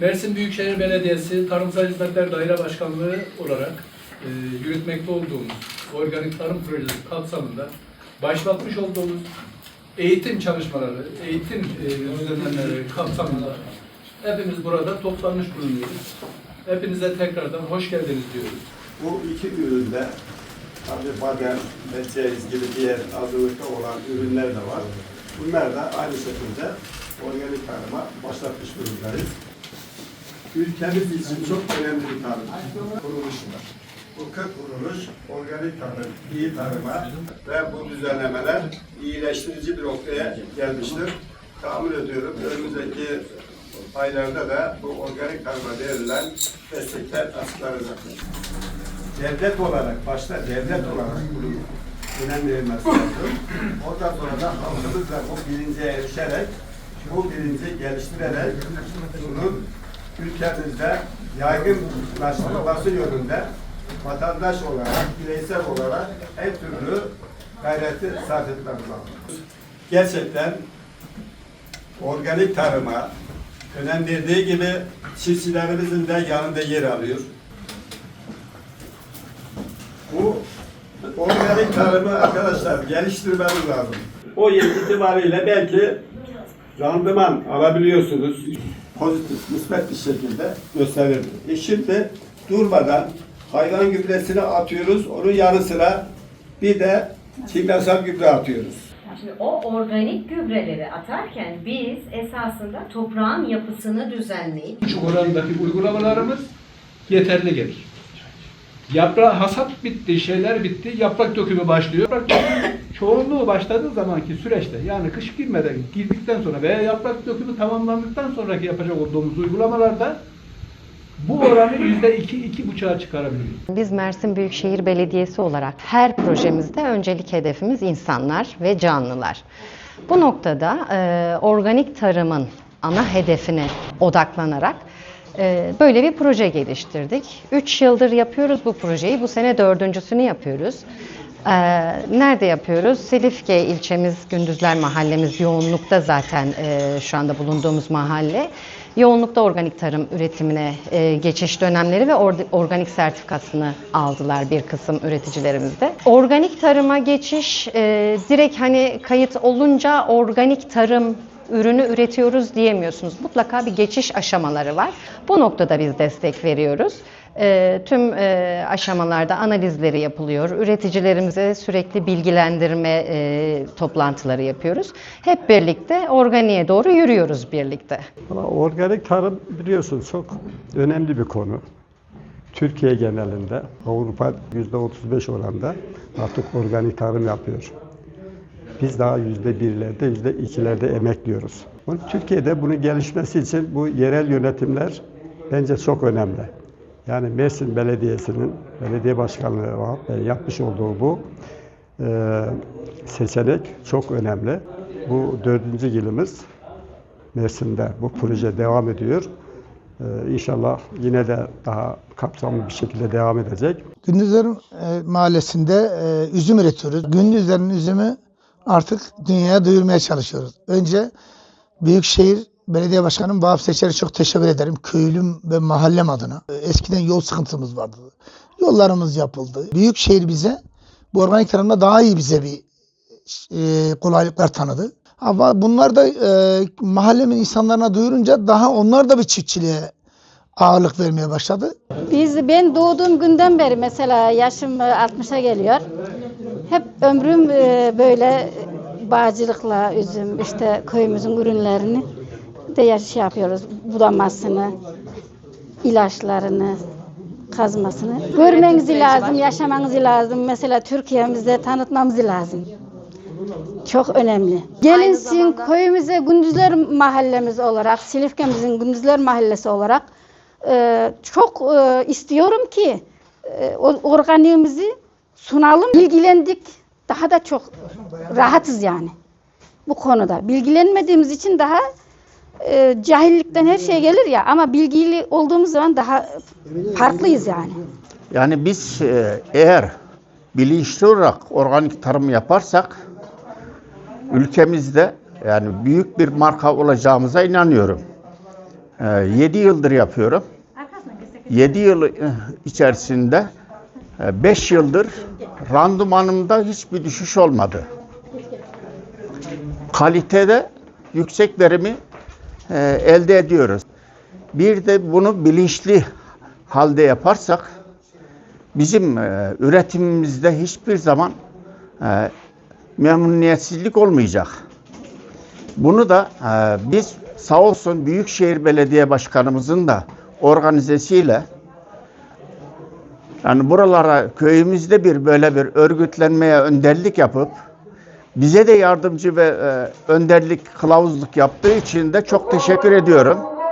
Mersin Büyükşehir Belediyesi Tarımsal Hizmetler Daire Başkanlığı olarak e, yürütmekte olduğumuz organik tarım projesi kapsamında başlatmış olduğumuz eğitim çalışmaları, eğitim e, düzenlemeleri kapsamında hepimiz burada toplanmış bulunuyoruz. Hepinize tekrardan hoş geldiniz diyoruz. Bu iki üründe tabi badem ve gibi diğer hazırlıkta olan ürünler de var. Bunlar da aynı şekilde organik tarıma başlatmış durumdayız. Ülkemiz için çok önemli bir tarım kuruluş var. Bu 40 kuruluş organik tarım, iyi tarıma ve bu düzenlemeler iyileştirici bir noktaya gelmiştir. Tahmin ediyorum önümüzdeki aylarda da bu organik tarıma verilen destekler açıklanacaktır devlet olarak, başta devlet olarak bunun önem verilmesi lazım. Ondan sonra da halkımız da bu bilinceye erişerek, bu bilinci geliştirerek bunun ülkemizde yaygınlaştırılması yönünde vatandaş olarak, bireysel olarak her türlü gayreti sarf etmemiz lazım. Gerçekten organik tarıma önem verdiği gibi çiftçilerimizin de yanında yer alıyor. Bu organik tarımı arkadaşlar geliştirmemiz lazım. O yıl itibariyle belki randıman alabiliyorsunuz. Pozitif, müsbet bir şekilde gösterir. E şimdi durmadan hayvan gübresini atıyoruz. Onun yanı sıra bir de kimyasal gübre atıyoruz. Şimdi o organik gübreleri atarken biz esasında toprağın yapısını düzenleyip Küçük orandaki uygulamalarımız yeterli gelir. Yaprağı hasat bitti, şeyler bitti, yaprak dökümü başlıyor. Yaprak dökümü çoğunluğu başladığı zamanki süreçte yani kış girmeden girdikten sonra veya yaprak dökümü tamamlandıktan sonraki yapacak olduğumuz uygulamalarda bu oranı yüzde iki, iki buçuğa çıkarabiliyoruz. Biz Mersin Büyükşehir Belediyesi olarak her projemizde öncelik hedefimiz insanlar ve canlılar. Bu noktada e, organik tarımın ana hedefine odaklanarak e, böyle bir proje geliştirdik. 3 yıldır yapıyoruz bu projeyi. Bu sene dördüncüsünü yapıyoruz. E, nerede yapıyoruz? Silifke ilçemiz, Gündüzler Mahallemiz yoğunlukta zaten e, şu anda bulunduğumuz mahalle. Yoğunlukta organik tarım üretimine e, geçiş dönemleri ve or- organik sertifikasını aldılar bir kısım üreticilerimiz de. Organik tarıma geçiş e, direkt hani kayıt olunca organik tarım ürünü üretiyoruz diyemiyorsunuz. Mutlaka bir geçiş aşamaları var. Bu noktada biz destek veriyoruz. E, tüm e, aşamalarda analizleri yapılıyor. Üreticilerimize sürekli bilgilendirme e, toplantıları yapıyoruz. Hep birlikte organiğe doğru yürüyoruz birlikte. Ama organik tarım biliyorsunuz çok önemli bir konu. Türkiye genelinde Avrupa %35 oranda artık organik tarım yapıyor. Biz daha yüzde birlerde, yüzde ikilerde emekliyoruz. Onun Türkiye'de bunun gelişmesi için bu yerel yönetimler bence çok önemli. Yani Mersin Belediyesi'nin belediye başkanlığı ve yapmış olduğu bu e, seçenek çok önemli. Bu dördüncü yılımız Mersin'de bu proje devam ediyor. Ee, inşallah yine de daha kapsamlı bir şekilde devam edecek. Gündüzler e, mahallesinde e, üzüm üretiyoruz. Gündüzlerin üzümü artık dünyaya duyurmaya çalışıyoruz. Önce Büyükşehir Belediye Başkanım Vahap Seçer'e çok teşekkür ederim. Köylüm ve mahallem adına. E, Eskiden yol sıkıntımız vardı. Yollarımız yapıldı. Büyükşehir bize bu organik tarımda daha iyi bize bir e, kolaylıklar tanıdı. Ama bunlar da e, mahallemin insanlarına duyurunca daha onlar da bir çiftçiliğe ağırlık vermeye başladı. Biz ben doğduğum günden beri mesela yaşım e, 60'a geliyor. Hep ömrüm e, böyle bağcılıkla üzüm işte köyümüzün ürünlerini ya- şey yapıyoruz. Budamasını, ilaçlarını, kazmasını. Görmeniz lazım, yaşamanız lazım. Mesela Türkiye'mizde tanıtmamız lazım. Çok önemli. Gelinsin köyümüze Gündüzler mahallemiz olarak, Silifke'mizin Gündüzler mahallesi olarak e, çok e, istiyorum ki e, organiğimizi sunalım. Bilgilendik. Daha da çok rahatız yani bu konuda. Bilgilenmediğimiz için daha e, cahillikten her şey gelir ya ama bilgili olduğumuz zaman daha farklıyız yani. Yani biz e, eğer bilinçli olarak organik tarım yaparsak ülkemizde yani büyük bir marka olacağımıza inanıyorum. 7 yıldır yapıyorum. 7 yıl e, içerisinde 5 yıldır randımanımda hiçbir düşüş olmadı. Kalitede yüksek verimi e, elde ediyoruz. Bir de bunu bilinçli halde yaparsak bizim e, üretimimizde hiçbir zaman e, memnuniyetsizlik olmayacak. Bunu da e, biz sağ olsun Büyükşehir Belediye Başkanımızın da organizesiyle yani buralara köyümüzde bir böyle bir örgütlenmeye önderlik yapıp bize de yardımcı ve e, önderlik, kılavuzluk yaptığı için de çok teşekkür ediyorum.